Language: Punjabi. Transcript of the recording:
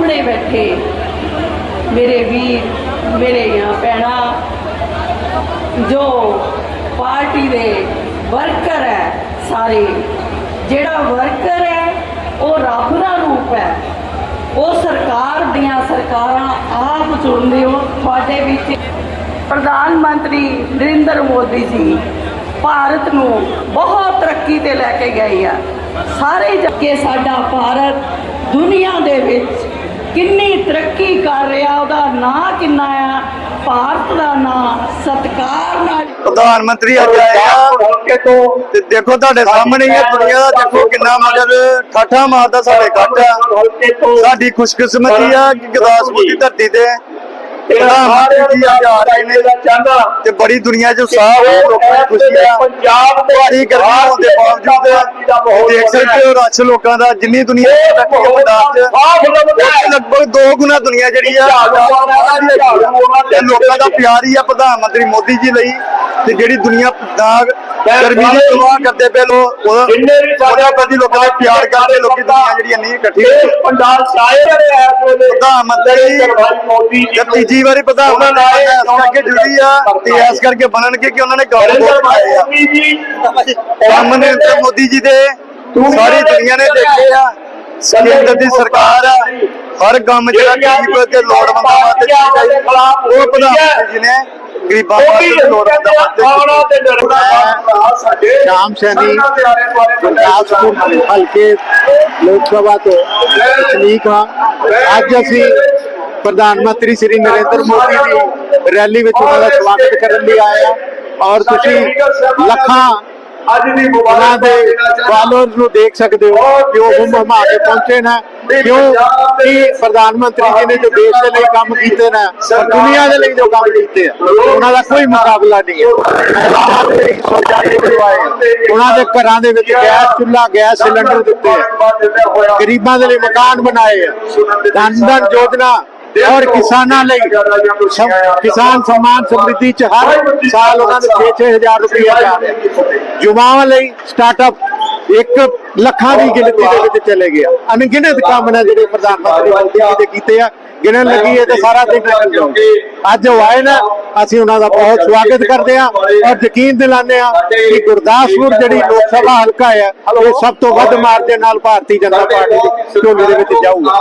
ਬੈਠੇ ਮੇਰੇ ਵੀਰ ਮੇਰੀਆਂ ਭੈਣਾਂ, ਜੋ ਪਾਰਟੀ ਦੇ ਵਰਕਰ ਹੈ ਸਾਰੇ। ਜਿਹੜਾ ਵਰਕਰ ਹੈ, ਉਹ ਰੱਬ ਦਾ ਰੂਪ ਹੈ। ਉਹ ਸਰਕਾਰ ਦੀਆਂ ਸਰਕਾਰਾਂ ਆਪ ਚੁਣਦੇ ਹੋ। ਤੁਹਾਡੇ ਵਿੱਚ ਪ੍ਰਧਾਨ ਮੰਤਰੀ ਨਰਿੰਦਰ ਮੋਦੀ ਜੀ ਭਾਰਤ ਨੂੰ ਬਹੁਤ ਤਰੱਕੀ ਤੇ ਲੈ ਕੇ ਗਏ ਆ। ਸਾਰੇ ਜੱਗੇ ਸਾਡਾ ਭਾਰਤ ਦੁਨੀਆ ਦੇ ਵਿੱਚ ਕਿੰਨੀ ਤਰੱਕੀ ਕਰ ਰਿਹਾ, ਉਹਦਾ ਨਾਂ ਕਿੰਨਾ ਆ? ਭਾਰਤ ਦਾ ਨਾਂ, ਸਤਕਾਰ ਨਾਲ। ਪ੍ਰਧਾਨ ਮੰਤਰੀ ਅੱਜ ਆਇਆ ਤੇ ਦੇਖੋ ਤੁਹਾਡੇ ਸਾਹਮਣੇ ਹੀ ਹੈ ਦੁਨੀਆ ਦਾ, ਦੇਖੋ ਕਿੰਨਾ ਮਗਰ ਠਾਠਾ ਮਾਰਦਾ ਸਾਡੇ ਕੱਟ ਆ। ਸਾਡੀ ਖੁਸ਼ਕਿਸਮਤੀ ਆ ਕਿ ਗੁਰਦਾਸਪੁਰ ਦੀ ਧਰਤੀ ਤੇ ਪ੍ਰਧਾਨ ਮੰਤਰੀ ਜੀ ਅੱਜ ਆ ਰਹੇ ਨੇ ਤੇ ਬੜੀ ਦੁਨੀਆ 'ਚ ਉਤਸ਼ਾਹ ਹੈ ਲੋਕਾਂ ਦੀ ਖੁਸ਼ੀ ਆ। ਪੰਜਾਬ ਦੇ ਭਾਰੀ ਗਰਮੀ ਹੋਣ ਦੇ ਬਾਵਜੂਦ ਦੇਖ ਸਕਦੇ ਹੋ ਰਸ਼ ਲੋਕਾਂ ਦਾ ਜਿੰਨੀ ਦੁਨੀਆ ਇਕੱਠੀ ਹੈ ਪੰਜਾਬ 'ਚ ਉੱਥੇ ਲਗਭਗ ਦੋ ਗੁਣਾ ਦੁਨੀਆ ਜਿਹੜੀ ਆ ਤੇ ਲੋਕਾਂ ਦਾ ਪਿਆਰ ਹੀ ਆ ਪ੍ਰਧਾਨ ਮੰਤਰੀ ਮੋਦੀ ਜੀ ਲਈ ਤੇ ਜਿਹੜੀ ਦੁਨੀਆ ਦਾਗ ਗਰਮੀ ਦੀ ਪਰਵਾਹ ਕਰਦੇ ਪਏ ਲੋਕ ਜਿੰਨੇ ਵੀ ਸਾਡੇ ਪ੍ਰਤੀ ਲੋਕਾਂ ਦਾ ਪਿਆਰ ਕਰਦੇ ਲੋਕੀ ਦੁਨੀਆ ਇਕੱਠੀ ਸ਼ਾਇਰ ਪ੍ਰਧਾਨ ਮੰਤਰੀ ਮੋਦੀ ਜੀ ਤੇ ਤੀਜੀ ਵਾਰੀ ਪ੍ਰਧਾਨ ਮੰਤਰੀ ਬਣਨਾ ਇਸ ਕਰਕੇ ਜ਼ਰੂਰੀ ਆ ਤੇ ਇਸ ਕਰਕੇ ਬਣਨਗੇ ਕਿ ਉਹਨਾਂ ਨੇ ਕੰਮ ਨਰਿੰਦਰ ਬਹੁਤ ਭਾਈ ਪਾਏ ਆ ਮੋਦੀ ਜੀ। ਕੰਮ ਨੇ ਤੇ ਮੋਦੀ ਜੀ ਦੇ ਸਾਰੀ ਦੁਨੀਆ ਨੇ ਦੇਖੇ ਆ। ਕੇਂਦਰ ਦੀ ਸਰਕਾਰ ਆ। ਹਰ ਕੰਮ ਜਿਹੜਾ ਗਰੀਬ ਤੇ ਲੋੜਵੰਦਾਂ ਵਾਸਤੇ ਕੀਤਾ ਜੀ, ਉਹ ਪ੍ਰਧਾਨ ਮੰਤਰੀ ਜੀ ਨੇ ਗਰੀਬਾਂ ਵਾਸਤੇ। ਸ਼ਾਮ ਸੈਣੀ ਗੁਰਦਾਸਪੁਰ ਹਲਕੇ ਲੋਕ ਸਭਾ ਤੋਂ ਤਕਨੀਕ ਹਾਂ ਅੱਜ ਅਸੀਂ ਪ੍ਰਧਾਨ ਮੰਤਰੀ ਸ੍ਰੀ ਨਰਿੰਦਰ ਮੋਦੀ ਦੀ ਰੈਲੀ ਵਿੱਚ ਉਹਨਾਂ ਦਾ ਸਵਾਗਤ ਕਰਨ ਲਈ ਆਏ ਹਾਂ ਔਰ ਤੁਸੀਂ ਲੱਖਾਂ ਅੱਜ ਦੀ ਉਹਨਾਂ ਦੇ ਫਾਲੋਅਰਸ ਨੂੰ ਦੇਖ ਸਕਦੇ ਹੋ ਕਿ ਉਹ ਹੁਮ ਹੁਮਾ ਕੇ ਪਹੁੰਚੇ ਨੇ। ਕਿਉਂ? ਕਿ ਪ੍ਰਧਾਨ ਮੰਤਰੀ ਜੀ ਨੇ ਜੋ ਦੇਸ਼ ਦੇ ਲਈ ਕੰਮ ਕੀਤੇ ਨੇ ਔਰ ਦੁਨੀਆ ਦੇ ਲਈ ਜੋ ਕੰਮ ਕੀਤੇ ਆ ਉਹਨਾਂ ਦਾ ਕੋਈ ਮੁਕਾਬਲਾ ਨਹੀਂ ਹੈ। ਆ। ਉਹਨਾਂ ਦੇ ਘਰਾਂ ਦੇ ਵਿੱਚ ਗੈਸ ਚੁੱਲ੍ਹਾ ਗੈਸ ਸਿਲੰਡਰ ਦਿੱਤੇ ਆ। ਗਰੀਬਾਂ ਦੇ ਲਈ ਮਕਾਨ ਬਣਾਏ ਆ। ਧਨ ਧਨ ਯੋਜਨਾ ਔਰ ਕਿਸਾਨਾਂ ਲਈ ਕਿਸਾਨ ਸਨਮਾਨ ਸਮ੍ਰਿੱਧੀ ਚ ਹਰ ਸਾਲ ਉਹਨਾਂ ਨੂੰ 6-6000 ਰੁਪਏ ਜਾ ਰਿਹਾ ਯੁਵਾਵਾਂ ਲਈ ਸਟਾਰਟਅਪ ਇੱਕ ਲੱਖਾਂ ਦੀ ਗਿਣਤੀ ਦੇ ਵਿੱਚ ਚਲੇ ਗਿਆ। ਅਣਗਿਣਤ ਕੰਮ ਨੇ ਜਿਹੜੇ ਪ੍ਰਧਾਨ ਮੰਤਰੀ ਮੋਦੀ ਜੀ ਦੇ ਕੀਤੇ ਆ। ਗਿਣਨ ਲੱਗੀ ਹੈ ਤੇ ਸਾਰਾ ਦਿਨ ਨਿਕਲ ਜਾਊਗਾ ਅੱਜ ਉਹ ਆਏ ਨਾ ਅਸੀਂ ਉਹਨਾਂ ਦਾ ਬਹੁਤ ਸਵਾਗਤ ਕਰਦੇ ਆ ਔਰ ਯਕੀਨ ਦਿਲਾਉਂਦੇ ਆ ਕਿ ਗੁਰਦਾਸਪੁਰ ਜਿਹੜੀ ਲੋਕ ਸਭਾ ਹਲਕਾ ਹੈ ਉਹ ਸਭ ਤੋਂ ਵੱਧ ਮਾਰਜਨ ਨਾਲ ਭਾਰਤੀ ਜਨਤਾ ਪਾਰਟੀ ਦੀ ਝੋਲੀ ਦੇ ਵਿੱਚ ਜਾਊਗਾ।